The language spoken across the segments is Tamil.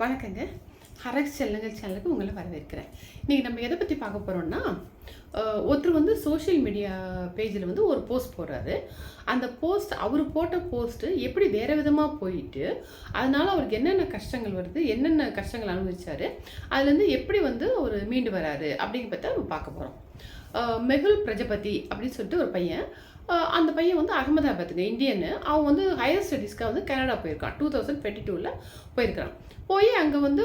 வணக்கங்க. ஹரக் செல்லுங்கள் சேனலுக்கு உங்களை வரவேற்கிறேன். இன்றைக்கி நம்ம எதை பற்றி பார்க்க போகிறோம்னா ஒருத்தர் வந்து சோஷியல் மீடியா பேஜில் வந்து ஒரு போஸ்ட் போடுறாரு. அந்த போஸ்ட் அவர் போட்ட போஸ்ட்டு எப்படி வேறு விதமாக போயிட்டு அதனால் அவருக்கு என்னென்ன கஷ்டங்கள் வருது என்னென்ன கஷ்டங்கள் அனுபவிச்சார் அதுலேருந்து எப்படி வந்து அவர் மீண்டு வராரு அப்படிங்கிற பற்றி நம்ம பார்க்க போகிறோம் மெகுல் பிரஜபதி அப்படின்னு சொல்லிட்டு ஒரு பையன் அந்த பையன் வந்து அகமதாபாத்துங்க இந்தியனு அவன் வந்து ஹையர் ஸ்டடீஸ்க்காக வந்து கனடா போயிருக்கான். டூ தௌசண்ட் டுவெண்ட்டி டூவில் போயிருக்கான். போய் அங்கே வந்து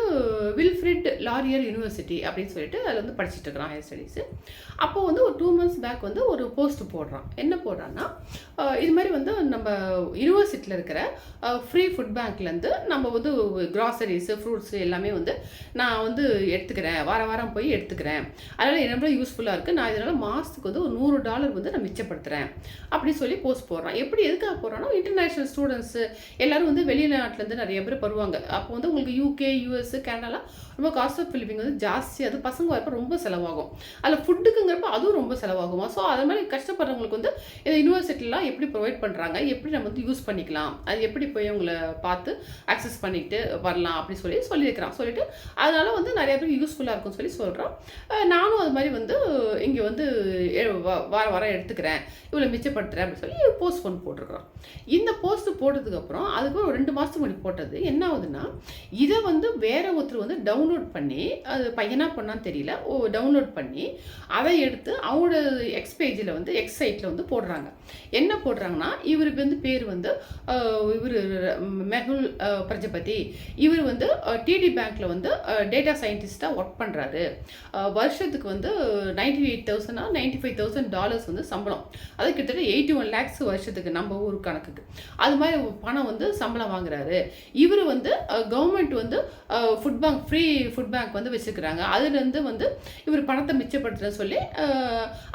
வில்ஃப்ரிட் லாரியர் யூனிவர்சிட்டி அப்படின்னு சொல்லிட்டு அதில் வந்து படிச்சுட்டு இருக்கிறான் ஹையர் ஸ்டடீஸு அப்போது வந்து ஒரு டூ மந்த்ஸ் பேக் வந்து ஒரு போஸ்ட் போடுறான். என்ன போடுறான்னா இது மாதிரி வந்து நம்ம யூனிவர்சிட்டியில் இருக்கிற ஃப்ரீ ஃபுட் பேங்க்லேருந்து நம்ம வந்து கிராசரிஸு ஃப்ரூட்ஸு எல்லாமே வந்து நான் வந்து எடுத்துக்கிறேன். வாரம் வாரம் போய் எடுத்துக்கிறேன். அதனால் என்ன யூஸ்ஃபுல்லாக இருக்குது நான் இதனால் மாதத்துக்கு வந்து ஒரு நூறு டாலர் வந்து நான் மிச்சப்படுத்துகிறேன் அப்படி சொல்லி போஸ்ட் போடுறான். எப்படி எதுக்காக போடுறான்னா இன்டர்நேஷ்னல் ஸ்டூடெண்ட்ஸு எல்லாரும் வந்து வெளிநாட்டிலேருந்து நிறைய பேர் வருவாங்க. அப்போ வந்து உங்களுக்கு யூகே யூஎஸ் கனடாலாம் ரொம்ப காஸ்ட் ஆஃப் லிவிங் வந்து ஜாஸ்தி. அது பசங்க வரப்போ ரொம்ப செலவாகும். அதில் ஃபுட்டுக்குங்கிறப்ப அதுவும் ரொம்ப செலவாகுமா? ஸோ அது மாதிரி கஷ்டப்படுறவங்களுக்கு வந்து இந்த யூனிவர்சிட்டிலாம் எப்படி ப்ரொவைட் பண்ணுறாங்க எப்படி நம்ம வந்து யூஸ் பண்ணிக்கலாம்? அது எப்படி போய் அவங்கள பார்த்து அக்சஸ் பண்ணிட்டு வரலாம் அப்படின்னு சொல்லி சொல்லியிருக்கிறான். சொல்லிட்டு அதனால வந்து நிறைய பேருக்கு யூஸ்ஃபுல்லாக இருக்கும்னு சொல்லி சொல்கிறான் நானும் அது மாதிரி வந்து இங்கே வந்து எ- வார வாரம் எடுத்துக்கிறேன். இவ்வளோ மிச்சப்படுத்துகிறேன் அப்படின்னு சொல்லி போஸ்ட் ஒன்று போட்டிருக்கிறோம். இந்த போஸ்ட்டு போட்டதுக்கப்புறம் அதுக்கப்புறம் ஒரு ரெண்டு மாதத்துக்கு முன்னாடி போட்டது என்ன ஆகுதுன்னா இதை வந்து வேற ஒருத்தர் வந்து டவுன்லோட் பண்ணி அது பையனாக பண்ணான்னு தெரியல ஓ டவுன்லோட் பண்ணி அதை எடுத்து அவங்களோட எக்ஸ் பேஜில் வந்து எக்ஸ் சைட்டில் வந்து போடுறாங்க. என்ன போடுறாங்கன்னா இவருக்கு வந்து பேர் வந்து இவர் மெகுல் பிரஜபதி. இவர் வந்து டிடி பேங்க்கில் வந்து டேட்டா சயின்டிஸ்ட்டாக ஒர்க் பண்ணுறாரு வருஷத்துக்கு வந்து நைன்டி எயிட் தௌசண்டா நைன்டி ஃபைவ் தௌசண்ட் டாலர்ஸ் வந்து சம்பளம். அது கிட்டத்தட்ட எயிட்டி ஒன் லேக்ஸ் வருஷத்துக்கு நம்ம ஊர் கணக்குக்கு. அது மாதிரி பணம் வந்து சம்பளம் வாங்குறாரு. இவர் வந்து கவர்மெண்ட் வந்து food bank free food bank வந்து வச்சுருக்கிறாங்க. அதுலேருந்து வந்து இவர் பணத்தை மிச்சப்படுத்துறேன்னு சொல்லி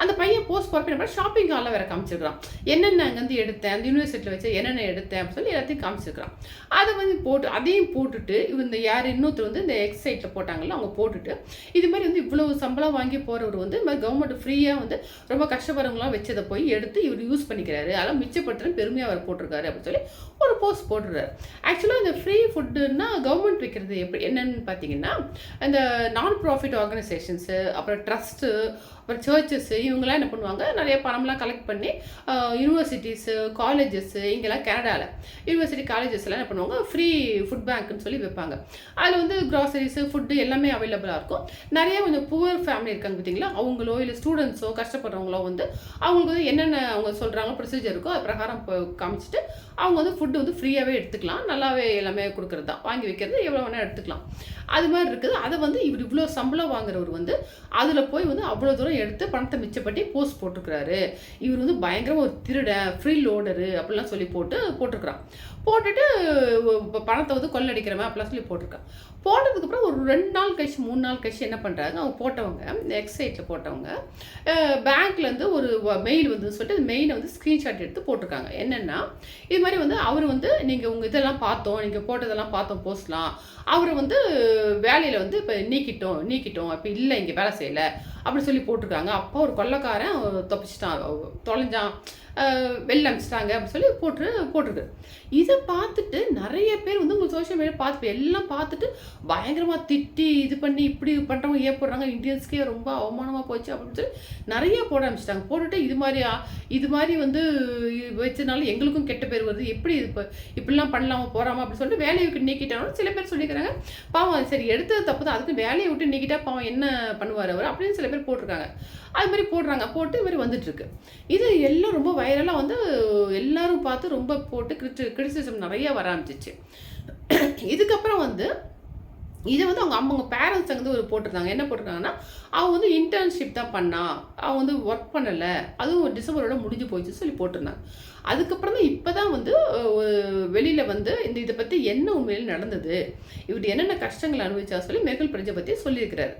அந்த பையன் போஸ்ட் பார்ப்பேன் ஷாப்பிங் ஹாலில் வேறு காமிச்சிருக்கிறான். என்னென்ன அங்கேருந்து எடுத்தேன் அந்த யூனிவர்சிட்டியில் வச்சு என்னென்ன எடுத்தேன் அப்படின்னு சொல்லி எல்லாத்தையும் காமிச்சிருக்கிறான். அதை வந்து போட்டு அதையும் போட்டுட்டு இவர் இந்த யார் இன்னொருத்தர் வந்து இந்த எக்ஸைட்டில் போட்டாங்களோ போட்டாங்கல்ல அவங்க போட்டுட்டு இது மாதிரி வந்து இவ்வளோ சம்பளம் வாங்கி போகிறவர் வந்து இந்த மாதிரி கவர்மெண்ட் ஃப்ரீயாக வந்து ரொம்ப கஷ்டப்படுறவங்களாம் வச்சதை போய் எடுத்து இவர் யூஸ் பண்ணிக்கிறாரு. அதெல்லாம் மிச்சப்படுத்துறேன் பெருமையாக அவர் போட்டிருக்காரு அப்படின்னு சொல்லி ஒரு போஸ்ட் போட்டுறாரு ஆக்சுவலாக இந்த ஃப்ரீ ஃபுட்டுன்னா கவர்மெண்ட் வைக்கிறது எப்படி என்னன்னு பார்த்தீங்கன்னா இந்த நான் ப்ராஃபிட் ஆர்கனைசேஷன்ஸு அப்புறம் ட்ரஸ்ட்டு அப்புறம் சர்ச்சஸ் இவங்கெல்லாம் என்ன பண்ணுவாங்க நிறைய பணம்லாம் கலெக்ட் பண்ணி யூனிவர்சிட்டிஸு காலேஜஸ்ஸு இங்கெல்லாம் கனடாவில் யூனிவர்சிட்டி காலேஜஸ்லாம் என்ன பண்ணுவாங்க ஃப்ரீ ஃபுட் பேங்க்னு சொல்லி வைப்பாங்க. அதில் வந்து க்ராசரிஸு ஃபுட்டு எல்லாமே அவைலபிளாக இருக்கும். நிறைய கொஞ்சம் புவர் ஃபேமிலி இருக்காங்க பார்த்தீங்களா அவங்களோ இல்லை ஸ்டூடெண்ட்ஸோ கஷ்டப்படுறவங்களோ வந்து அவங்களுக்கு வந்து என்னென்ன அவங்க சொல்கிறாங்க ப்ரொசீஜர் இருக்கோ அது பிரகாரம் காமிச்சிட்டு அவங்க வந்து ஃபுட்டு வந்து ஃப்ரீயாகவே எடுத்துக்கலாம். நல்லாவே எல்லாமே கொடுக்குறது தான். வாங்கி வைக்கிறது எவ்வளோ வேணால் எடுத்துக்கலாம். அது மாதிரி இருக்குது. அதை வந்து இவர் இவ்வளோ சம்பளம் வாங்குறவர் வந்து அதில் போய் வந்து அவ்வளோ தூரம் எடுத்து பணத்தை மிச்சப்பட்டி போஸ்ட் போட்டிருக்கிறாரு. இவர் வந்து பயங்கரமாக ஒரு திருடன் ஃப்ரீ லோடரு அப்படிலாம் சொல்லி போட்டு போட்டிருக்கிறான். போட்டுட்டு பணத்தை வந்து கொள்ளடிக்கிறவன் அப்படிலாம் சொல்லி போட்டிருக்கான். போட்டதுக்கப்புறம் ஒரு ரெண்டு நாள் கழிச்சு மூணு நாள் கழிச்சு என்ன பண்ணுறாங்க அவங்க போட்டவங்க எக்ஸைட்டில் போட்டவங்க பேங்க்லேருந்து ஒரு மெயில் வந்து சொல்லிட்டு அந்த மெயிலை வந்து ஸ்க்ரீன்ஷாட் எடுத்து போட்டிருக்காங்க. என்னென்னா இது மாதிரி வந்து அவர் வந்து நீங்கள் உங்கள் இதெல்லாம் பார்த்தோம் நீங்கள் போட்டதெல்லாம் பார்த்தோம் போஸ்ட்லாம். அவர் வந்து வேலையில் வந்து இப்போ நீக்கிட்டோம் நீக்கிட்டோம். இப்போ இல்லை இங்கே வேலை செய்யலை. அப்படின்னு சொல்லி போட்டிருக்காங்க. அப்போ ஒரு கொள்ளக்காரன் தப்பிச்சிட்டான். தொலைஞ்சான். வெளில அனுப்பிச்சிட்டாங்க அப்படின்னு சொல்லி போட்டு போட்டிருக்கு. இதை பார்த்துட்டு நிறைய பேர் வந்து உங்கள் சோஷியல் மீடியா பார்த்து எல்லாம் பார்த்துட்டு பயங்கரமாக திட்டி இது பண்ணி இப்படி பண்ணுறவங்க ஏன் போடுறாங்க இந்தியன்ஸ்க்கே ரொம்ப அவமானமாக போச்சு அப்படின்னு சொல்லி நிறைய போட ஆரம்பிச்சிட்டாங்க. போட்டுட்டு இது மாதிரி ஆ- இது மாதிரி வந்து இது எங்களுக்கும் கெட்ட பேர் வருது. எப்படி இது இப்போ இப்படிலாம் பண்ணலாமா போகிறாமா அப்படின்னு சொல்லிட்டு வேலையை விட்டு நீக்கிட்டாலும் சில பேர் சொல்லிக்கிறாங்க பாவம் சரி எடுத்தது தப்பு தான். அதுக்கு வேலையை விட்டு நீக்கிட்டா பாவம் என்ன பண்ணுவார் அவர் அப்படின்னு சில பேர் போட்டிருக்காங்க. அது மாதிரி போடுறாங்க. போட்டு இது மாதிரி வந்துட்டுருக்கு. இது எல்லாம் ரொம்ப வைரலாக வந்து எல்லாரும் பார்த்து ரொம்ப போட்டு கிரிட்டி கிரிட்டிசிசம் நிறைய வர ஆரம்பிச்சிச்சு. இதுக்கப்புறம் வந்து இதை வந்து அவங்க அவங்க பேரண்ட்ஸ் வந்து ஒரு போட்டிருந்தாங்க. என்ன போட்டிருக்காங்கன்னா அவன் வந்து இன்டர்ன்ஷிப் தான் பண்ணா. அவங்க வந்து ஒர்க் பண்ணலை. அதுவும் டிசம்பரோட முடிஞ்சு போயிடுச்சு சொல்லி போட்டிருந்தாங்க. அதுக்கப்புறம் தான் இப்போ தான் வந்து வெளியில் வந்து இந்த இதை பற்றி என்ன உண்மையில் நடந்தது? இவர் என்னென்ன கஷ்டங்கள் அனுபவிச்சா சொல்லி மெகுல் பற்றி சொல்லியிருக்கிறாரு.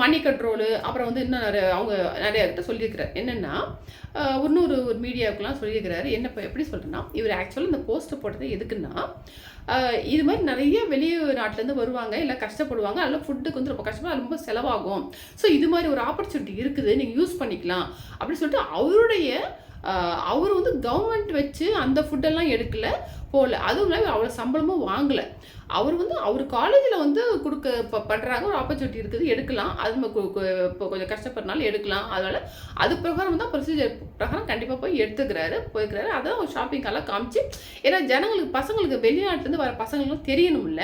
மணி கண்ட்ரோலு அப்புறம் வந்து இன்னும் நிறைய அவங்க நிறைய கிட்ட சொல்லியிருக்கிறார். என்னென்னா இன்னொரு ஒரு மீடியாவுக்குலாம் சொல்லியிருக்கிறாரு. என்ன இப்போ எப்படி சொல்கிறேன்னா இவர் ஆக்சுவலாக இந்த போஸ்ட்டை போட்டது எதுக்குன்னா இது மாதிரி நிறைய வெளி நாட்டிலேருந்து வருவாங்க இல்லை கஷ்டப்படுவாங்க அதில் ஃபுட்டுக்கு வந்து ரொம்ப கஷ்டமாக ரொம்ப செலவாகும். ஸோ இது மாதிரி ஒரு ஆப்பர்ச்சுனிட்டி இருக்குது நீங்கள் யூஸ் பண்ணிக்கலாம். அப்படின்னு சொல்லிட்டு அவருடைய அவர் வந்து கவர்மெண்ட் வச்சு அந்த ஃபுட்டெல்லாம் எடுக்கல போகல அதுவும் இல்லாமல் அவ்வளோ சம்பளமும் வாங்கலை. அவர் வந்து அவர் காலேஜில் வந்து கொடுக்க இப்போ பண்ணுறாங்க ஒரு ஆப்பர்ச்சுனிட்டி இருக்குது எடுக்கலாம். அது நம்ம இப்போ கொஞ்சம் கஷ்டப்படுறனாலும் எடுக்கலாம். அதனால் அது பிரகாரம் தான் ப்ரொசீஜர் பிரகாரம் கண்டிப்பாக போய் எடுத்துக்கிறாரு போய்க்கிறாரு. அதான் ஒரு ஷாப்பிங்கெல்லாம் காமிச்சு ஏன்னா ஜனங்களுக்கு பசங்களுக்கு வெளிநாட்டிலேருந்து வர பசங்களுக்கும் தெரியணும்ல.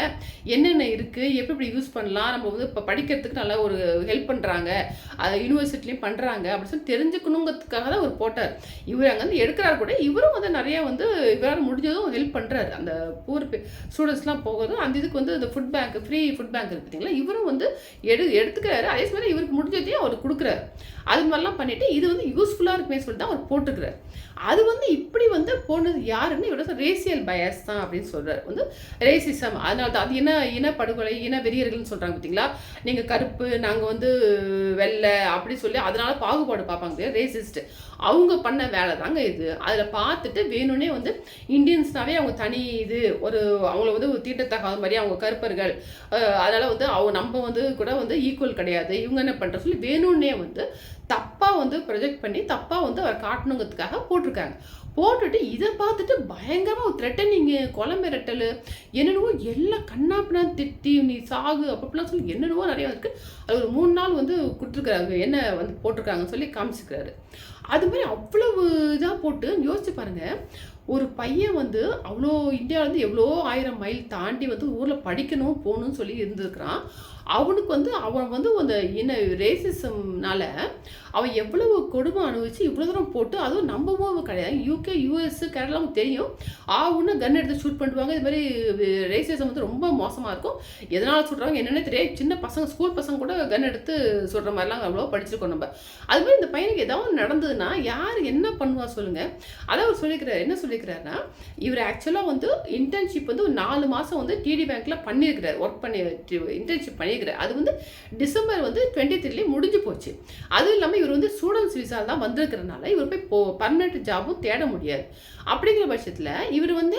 என்னென்ன இருக்குது எப்படி எப்படி யூஸ் பண்ணலாம்? நம்ம வந்து இப்போ படிக்கிறதுக்கு நல்லா ஒரு ஹெல்ப் பண்ணுறாங்க அது யூனிவர்சிட்டிலையும் பண்ணுறாங்க அப்படின்னு சொல்லி தெரிஞ்சுக்கணுங்கிறதுக்காக தான் ஒரு போட்டார். இவர் அங்கே வந்து எடுக்கிறார் கூட. இவரும் வந்து நிறையா வந்து இவரால் முடிஞ்சதும் ஹெல்ப் பண்ணுறாரு அந்த பூர் ஸ்டூடெண்ட்ஸ்லாம் போகிறது அந்த இதுக்கு வந்து இந்த food bank free food bank இருக்கு பார்த்தீங்களா இவரும் வந்து எடு எடுத்துக்கிறாரு. அதே சமயம் இவருக்கு முடிஞ்சதையும் அவர் கொடுக்குறாரு. அது மாதிரிலாம் பண்ணிவிட்டு இது வந்து யூஸ்ஃபுல்லாக இருக்குமே சொல்லிட்டு தான் அவர் போட்டுக்கிறார். அது வந்து இப்படி வந்து போனது யாருன்னு இவரோட ரேசியல் பயஸ் தான் அப்படின்னு சொல்கிறார் வந்து ரேசிசம் அதனால தான் அது இன இனப்படுகொலை இன வெறியர்கள்னு சொல்கிறாங்க பார்த்தீங்களா நீங்கள் கருப்பு நாங்கள் வந்து வெள்ளை அப்படி சொல்லி அதனால பாகுபாடு பார்ப்பாங்க ரேசிஸ்ட் அவங்க பண்ண வேலை தாங்க இது. அதில் பார்த்துட்டு வேணும்னே வந்து இந்தியன்ஸ்னாவே அவங்க தனி இது ஒரு அவங்கள வந்து ஒரு அது மாதிரி அவங்க கருப்பர்கள். அதனால் வந்து அவங்க நம்ம வந்து கூட வந்து ஈக்குவல் கிடையாது. இவங்க என்ன பண்ணுற சொல்லி வேணும்னே வந்து தப்பாக வந்து ப்ரொஜெக்ட் பண்ணி தப்பாக வந்து அவர் காட்டணுங்கிறதுக்காக போட்டிருக்காங்க. போட்டுட்டு இதை பார்த்துட்டு பயங்கரமாக த்ரெட்டனிங்கு கொலை மிரட்டல் என்னென்னவோ எல்லாம் கண்ணாப்பினா திட்டி நீ சாகு அப்படிலாம் சொல்லி என்னென்னவோ நிறைய இருக்குது அது ஒரு மூணு நாள் வந்து கொடுத்துருக்காரு என்ன வந்து போட்டிருக்காங்கன்னு சொல்லி காமிச்சிக்கிறாரு அது மாதிரி அவ்வளவு இதாக போட்டு யோசிச்சு பாருங்கள் ஒரு பையன் வந்து அவ்வளோ இந்தியாவிலேருந்து எவ்வளோ ஆயிரம் மைல் தாண்டி வந்து ஊரில் படிக்கணும் போகணும்னு சொல்லி இருந்திருக்கிறான். அவனுக்கு வந்து அவன் வந்து அந்த இன ரேசிசம்னால அவன் எவ்வளவு கொடுமை அனுபவிச்சு இவ்வளோ தூரம் போட்டு அதுவும் நம்பவும் கிடையாது. யூகே யூஎஸ் கேரளாவும் தெரியும். ஆ ஒன்று கன் எடுத்து ஷூட் பண்ணுவாங்க. இது மாதிரி ரேசிசம் வந்து ரொம்ப மோசமாக இருக்கும். எதனால் சொல்கிறாங்க என்னென்ன தெரியாது. சின்ன பசங்க ஸ்கூல் பசங்க கூட கன் எடுத்து சொல்கிற மாதிரிலாம் அவ்வளோ படிச்சிருக்கோம் நம்ம. அது மாதிரி இந்த பையனுக்கு ஏதாவது நடந்ததுன்னா யார் என்ன பண்ணுவா சொல்லுங்கள் அதான் அவர் சொல்லிக்கிறார். என்ன சொல்லிக்கிறாருன்னா இவர் ஆக்சுவலாக வந்து இன்டர்ன்ஷிப் வந்து ஒரு நாலு மாதம் வந்து டிடி பேங்க்கில் பண்ணியிருக்கிறார். ஒர்க் பண்ணி இன்டர்ன்ஷிப் பண்ணி பண்ணியிருக்கிறார் அது வந்து டிசம்பர் வந்து டுவெண்ட்டி த்ரீலேயே முடிஞ்சு போச்சு. அதுவும் இல்லாமல் இவர் வந்து ஸ்டூடெண்ட்ஸ் விசாவில் தான் வந்திருக்கிறனால இவர் போய் போ பர்மனெண்ட் ஜாபும் தேட முடியாது. அப்படிங்கிற பட்சத்தில் இவர் வந்து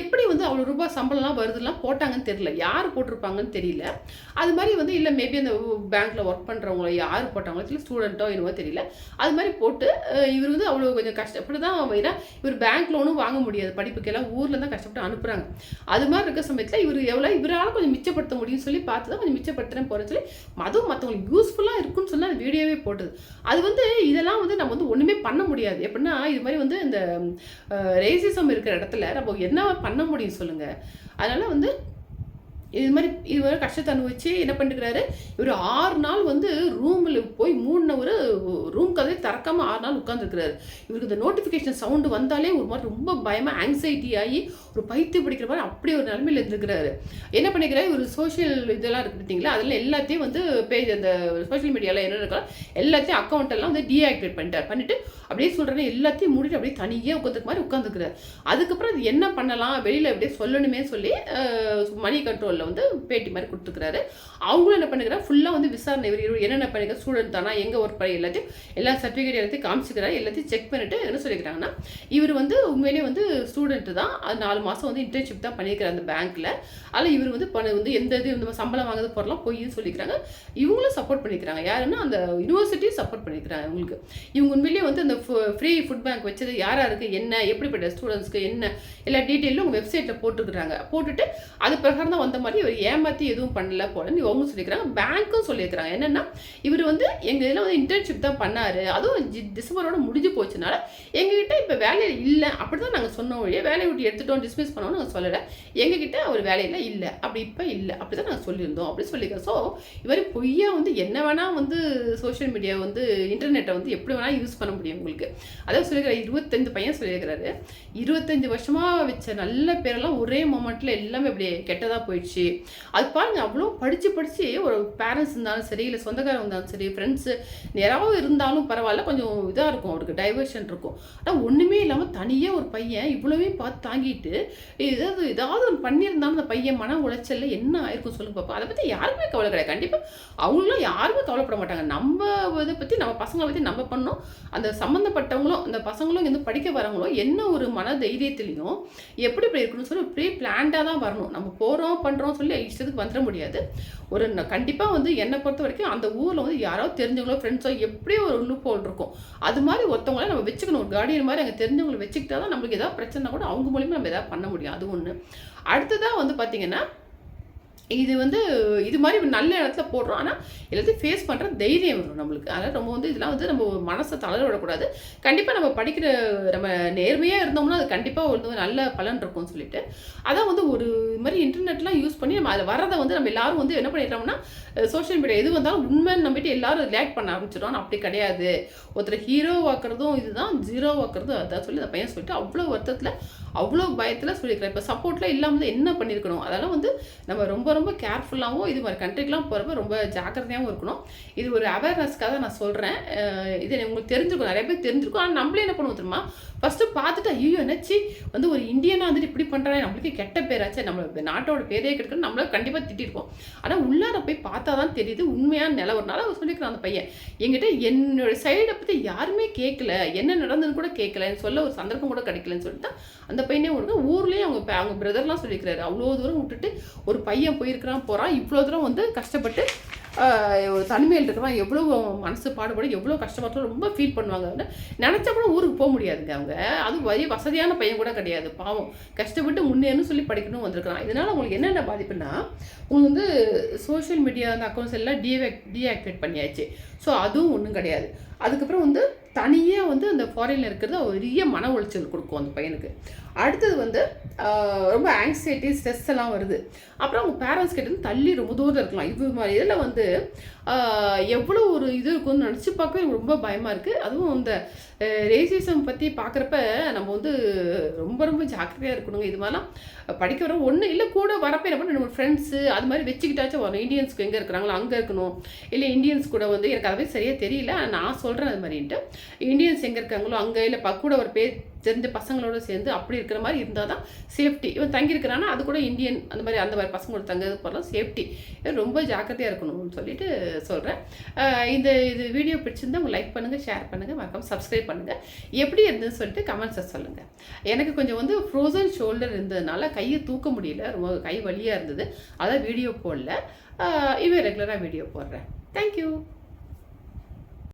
எப்படி வந்து அவ்வளோ ரூபாய் சம்பளம்லாம் வருதுலாம் போட்டாங்கன்னு தெரியல. யார் போட்டிருப்பாங்கன்னு தெரியல. அது மாதிரி வந்து இல்லை மேபி அந்த பேங்க்கில் ஒர்க் பண்ணுறவங்களோ யார் போட்டாங்களோ இல்லை ஸ்டூடெண்ட்டோ என்னவோ தெரியல. அது மாதிரி போட்டு இவர் வந்து அவ்வளோ கொஞ்சம் கஷ்டப்பட்டு தான் ஏன்னா இவர் பேங்க் லோனும் வாங்க முடியாது. படிப்புக்கெல்லாம் ஊரில் தான் கஷ்டப்பட்டு அனுப்புகிறாங்க அது மாதிரி இருக்க சமயத்தில் இவர் எவ்வளோ இவரால் கொஞ்சம் மிச்சப்படுத்த முடியும்னு சொல்லி பார்த்து தான் கொஞ்சம் மிச்சப்படுத்துறேன் போகிறேன்னு சொல்லி அதுவும் மற்றவங்களுக்கு யூஸ்ஃபுல்லாக இருக்குன்னு சொல்லி அந்த வீடியோவே போட்டது. அது வந்து இதெல்லாம் வந்து நம்ம வந்து ஒன்றுமே பண்ண முடியாது. எப்படின்னா இது மாதிரி வந்து இந்த ரேசிசம் இருக்கிற இடத்துல நம்ம என்ன பண்ண முடியும் சொல்லுங்கள் அதனால் வந்து இது மாதிரி இது மாதிரி கஷ்டத்தை அனுபவிச்சு என்ன பண்ணிருக்கிறாரு? இவர் ஆறு நாள் வந்து ரூமில் போய் மூணு ஒரு ரூம் கதவை திறக்காமல் ஆறு நாள் உட்காந்துருக்கிறாரு இவருக்கு இந்த நோட்டிஃபிகேஷன் சவுண்டு வந்தாலே ஒரு மாதிரி ரொம்ப பயமாக ஆங்ஸைட்டி ஆகி ஒரு பைத்தியம் பிடிக்கிற மாதிரி அப்படி ஒரு நிலமையில் இருந்திருக்கிறாரு. என்ன பண்ணிக்கிறாரு? ஒரு சோஷியல் இதெல்லாம் இருக்கு பார்த்தீங்களா? அதில் எல்லாத்தையும் வந்து பேஜ் அந்த சோஷியல் மீடியாவில் என்ன இருக்கோ எல்லாத்தையும் அக்கௌண்ட் எல்லாம் வந்து டீஆக்டிவேட் பண்ணிட்டார். பண்ணிட்டு அப்படியே சொல்கிறேன் எல்லாத்தையும் மூடிட்டு அப்படியே தனியாக உட்காந்துக்க மாதிரி உட்காந்துக்கிறார் அதுக்கப்புறம் அது என்ன பண்ணலாம்? வெளியில் அப்படியே சொல்லணுமே சொல்லி மணி கண்ட்ரோல் கண்ட்ரோலில் வந்து பேட்டி மாதிரி கொடுத்துருக்குறாரு. அவங்களும் என்ன பண்ணுறாங்க ஃபுல்லாக வந்து விசாரணை இவர் இவர் என்னென்ன பண்ணிக்க ஸ்டூடெண்ட் தானா? எங்கே ஒர்க் பண்ணி எல்லாத்தையும் எல்லா சர்டிஃபிகேட் எல்லாத்தையும் காமிச்சிக்கிறாரு. எல்லாத்தையும் செக் பண்ணிட்டு என்ன சொல்லிக்கிறாங்கன்னா இவர் வந்து உண்மையிலேயே வந்து ஸ்டூடெண்ட் தான். அது நாலு மாதம் வந்து இன்டர்ன்ஷிப் தான் பண்ணியிருக்கிறார் அந்த பேங்க்கில் அதில் இவர் வந்து பண்ண வந்து எந்த இது இந்த சம்பளம் வாங்குறது பொருளாம் பொய்ன்னு சொல்லிக்கிறாங்க. இவங்களும் சப்போர்ட் பண்ணிக்கிறாங்க. யாருன்னா அந்த யூனிவர்சிட்டியும் சப்போர்ட் பண்ணிக்கிறாங்க இவங்களுக்கு. இவங்க உண்மையிலேயே வந்து அந்த ஃப்ரீ ஃபுட் பேங்க் வச்சது யார் யாருக்கு என்ன எப்படிப்பட்ட ஸ்டூடெண்ட்ஸ்க்கு என்ன எல்லா டீட்டெயிலும் உங்கள் வெப்சைட்டில் போட்டுக்கிறாங்க போட்டுட்டு அது பிரகாரம் தான் வந்த மாதிரி இவர் ஏமாற்றி எதுவும் பண்ணல போலன்னு இவங்க சொல்லிக்கிறாங்க பேங்க்கும் சொல்லியிருக்கிறாங்க. என்னென்னா இவர் வந்து எங்கள் இதில் வந்து இன்டர்ன்ஷிப் தான் பண்ணார். அதுவும் டிசம்பரோட முடிஞ்சு போச்சுனால எங்ககிட்ட இப்போ வேலையில் இல்லை. அப்படி தான் நாங்கள் சொன்னோம் வழியே வேலையை விட்டு எடுத்துட்டோம் டிஸ்மிஸ் பண்ணோம் நாங்கள் சொல்லலை. எங்ககிட்ட அவர் வேலையில் இல்லை. அப்படி இப்போ இல்லை. அப்படி தான் நாங்கள் சொல்லியிருந்தோம். அப்படி சொல்லியிருக்கோம் ஸோ இவர் பொய்யா வந்து என்ன வேணால் வந்து சோஷியல் மீடியா வந்து இன்டர்நெட்டை வந்து எப்படி வேணால் யூஸ் பண்ண முடியும் உங்களுக்கு. அதாவது சொல்லியிருக்கிற இருபத்தஞ்சு பையன் சொல்லியிருக்கிறாரு. இருபத்தஞ்சு வருஷமாக வச்ச நல்ல பேரெல்லாம் ஒரே மொமெண்ட்டில் எல்லாமே அப்படியே கெட்டதாக போயிடுச்சு. அது பாருங்கள் அவ்வளோ படித்து படித்து ஒரு பேரண்ட்ஸ் இருந்தாலும் சரி இல்லை சொந்தக்காரங்க இருந்தாலும் சரி ஃப்ரெண்ட்ஸு யாராவது இருந்தாலும் பரவாயில்ல கொஞ்சம் இதாக இருக்கும் அவருக்கு டைவர்ஷன் இருக்கும். ஆனால் ஒன்றுமே இல்லாமல் தனியாக ஒரு பையன் இவ்வளோவே பார்த்து தாங்கிட்டு ஏதாவது ஏதாவது ஒரு பண்ணியிருந்தாலும் அந்த பையன் மன உளைச்சலில் என்ன ஆயிருக்கும் சொல்லுங்க பார்ப்போம் அதை பற்றி யாருமே கவலை கிடையாது. கண்டிப்பாக அவங்களும் யாருமே கவலைப்பட மாட்டாங்க. நம்ம இதை பற்றி நம்ம பசங்களை பற்றி நம்ம பண்ணோம். அந்த சம்மந்தப்பட்டவங்களும் அந்த பசங்களும் இங்கே படிக்க வரவங்களும் என்ன ஒரு மன தைரியத்திலையும் எப்படி இப்படி இருக்கணும்னு சொல்லி இப்படியே பிளான்டாக தான் வரணும். நம்ம போகிறோம் பண்ணுறோம் போகிறோம் சொல்லி இஷ்டத்துக்கு வந்துட முடியாது. ஒரு கண்டிப்பாக வந்து என்னை பொறுத்த வரைக்கும் அந்த ஊரில் வந்து யாராவது தெரிஞ்சவங்களோ ஃப்ரெண்ட்ஸோ எப்படியோ ஒரு லூப் இருக்கும் அது மாதிரி ஒருத்தவங்கள நம்ம வச்சுக்கணும். ஒரு கார்டியன் மாதிரி அங்கே தெரிஞ்சவங்களை வச்சுக்கிட்டா தான் நம்மளுக்கு ஏதாவது பிரச்சனை கூட அவங்க மூலியமாக நம்ம எதாவது பண்ண முடியும். அது ஒன்று அடுத்ததாக வந்து பார்த்திங்கன்னா இது வந்து இது மாதிரி நல்ல இடத்துல போடுறோம். ஆனால் எல்லாத்தையும் ஃபேஸ் பண்ணுற தைரியம் வரும் நம்மளுக்கு. அதனால் ரொம்ப வந்து இதெல்லாம் வந்து நம்ம மனசை தளர விடக்கூடாது. கண்டிப்பாக நம்ம படிக்கிற நம்ம நேர்மையாக இருந்தோம்னா அது கண்டிப்பாக வந்து நல்ல பலன் இருக்கும்னு சொல்லிட்டு. அதான் வந்து ஒரு இது மாதிரி இன்டர்நெட்லாம் யூஸ் பண்ணி நம்ம அதில் வரதை வந்து நம்ம எல்லாரும் வந்து என்ன பண்ணிடுறோம்னா சோஷியல் மீடியா எது வந்தாலும் உண்மைன்னு நம்பிட்டு எல்லாரும் ரியாக்ட் பண்ண ஆரம்பிச்சிடும் ஆனால் அப்படி கிடையாது. ஒருத்தர் ஹீரோவாக்குறதும் இதுதான் ஜீரோவாக்குறதும் அதான் சொல்லி அந்த பையன் சொல்லிட்டு அவ்வளோ வருத்தத்தில் அவ்வளோ பயத்தில் சொல்லியிருக்கிறேன். இப்போ சப்போர்ட்லாம் இல்லாமல் என்ன பண்ணியிருக்கணும்? அதெல்லாம் வந்து நம்ம ரொம்ப ரொம்ப கேர்ஃபுல்லாகவும் இது மாதிரி கண்ட்ரிக்கெலாம் போகிறப்ப ரொம்ப ஜாக்கிரதையாகவும் இருக்கணும். இது ஒரு அவேர்னஸ்க்காக நான் சொல்கிறேன் இது உங்களுக்கு தெரிஞ்சிருக்கும். நிறைய பேர் தெரிஞ்சிருக்கும். ஆனால் நம்மளே என்ன பண்ணுவோம் தெரியுமா? ஃபஸ்ட்டு பார்த்துட்டு ஐயோ என்னச்சி? வந்து ஒரு இந்தியனாக வந்துட்டு இப்படி பண்ணுறாங்க நம்மளுக்கு கெட்ட பேராச்சே நம்ம நாட்டோட பேரே கெடுக்கணும் நம்மள கண்டிப்பாக திட்டிருக்கோம் ஆனால் உள்ளார போய் பார்த்தா தான் தெரியுது. உண்மையான நிலவரனால அவர் சொல்லியிருக்கிறான் அந்த பையன் என்கிட்ட என்னோட சைடை பற்றி யாருமே கேட்கல என்ன நடந்ததுன்னு கூட கேட்கல சொல்ல ஒரு சந்தர்ப்பம் கூட கிடைக்கலன்னு சொல்லிட்டு அந்த பையனே உங்களுக்கு ஊர்லேயே அவங்க அவங்க பிரதர்லாம் சொல்லியிருக்கிறாரு. அவ்வளோ தூரம் விட்டுட்டு ஒரு பையன் போய் போயிருக்கிறான் போகிறான் இவ்வளோ தூரம் வந்து கஷ்டப்பட்டு தனிமையில் இருக்கிறவன் எவ்வளோ மனசு பாடுபடும் எவ்வளோ கஷ்டப்பட்டு ரொம்ப ஃபீல் பண்ணுவாங்க. நினச்சா கூட ஊருக்கு போக முடியாதுங்க அவங்க. அது வரி வசதியான பையன் கூட கிடையாது. பாவம். கஷ்டப்பட்டு முன்னேன்னு சொல்லி படிக்கணும் வந்திருக்கிறான். இதனால் உங்களுக்கு என்னென்ன பாதிப்புன்னா உங்களுக்கு வந்து சோஷியல் மீடியா அந்த அக்கௌண்ட்ஸ் எல்லாம் டீஆக் டீஆக்டிவேட் பண்ணியாச்சு. ஸோ அதுவும் ஒன்றும் கிடையாது. அதுக்கப்புறம் வந்து தனியாக வந்து அந்த ஃபாரினில் இருக்கிறது பெரிய மன உளைச்சல் கொடுக்கும் அந்த பையனுக்கு. அடுத்தது வந்து ரொம்ப ஆங்ஸைட்டி ஸ்ட்ரெஸ் எல்லாம் வருது. அப்புறம் அவங்க பேரண்ட்ஸ் கிட்ட தள்ளி ரொம்ப தூரம் இருக்கலாம். இது மாதிரி இதில் வந்து எவ்வளோ ஒரு இது இருக்கும்னு நினச்சி பார்க்கவே ரொம்ப பயமாக இருக்குது அதுவும் இந்த ரேசிசம் பற்றி பார்க்குறப்ப நம்ம வந்து ரொம்ப ரொம்ப ஜாக்கிரதையாக இருக்கணுங்க. இது மாதிரிலாம் படிக்க வர ஒன்று இல்லை கூட வரப்போ என்ன பண்ண நம்ம ஃப்ரெண்ட்ஸு அது மாதிரி வச்சுக்கிட்டாச்சும் வரும் இந்தியன்ஸ்க்கு எங்கே இருக்கிறாங்களோ அங்கே இருக்கணும். இல்லை இந்தியன்ஸ் கூட வந்து எனக்கு அதை சரியாக தெரியல. நான் சொல்கிறேன் அது மாதிரின்ட்டு. இந்தியன்ஸ் எங்கே இருக்காங்களோ அங்கே இல்லை கூட ஒரு பேர் தெரிஞ்ச பசங்களோட சேர்ந்து அப்படி இருக்கிற மாதிரி இருந்தால் தான் சேஃப்டி இவன் தங்கியிருக்கிறானா அது கூட இந்தியன் அந்த மாதிரி அந்த மாதிரி பசங்களோட தங்கிறது போகலாம் சேஃப்டி ரொம்ப ஜாக்கிரதையாக இருக்கணும்னு சொல்லிட்டு சொல்கிறேன் இந்த இது வீடியோ பிடிச்சிருந்தா உங்கள் லைக் பண்ணுங்கள் ஷேர் பண்ணுங்கள் மறக்காம சப்ஸ்கிரைப் பண்ணுங்கள் எப்படி இருந்ததுன்னு சொல்லிட்டு கமெண்ட்ஸை சொல்லுங்கள் எனக்கு கொஞ்சம் வந்து ஃப்ரோசன் ஷோல்டர் இருந்ததுனால கையை தூக்க முடியல ரொம்ப கை வலியாக இருந்தது. அதான் வீடியோ போடல. இவன் ரெகுலராக வீடியோ போடுறேன். தேங்க்யூ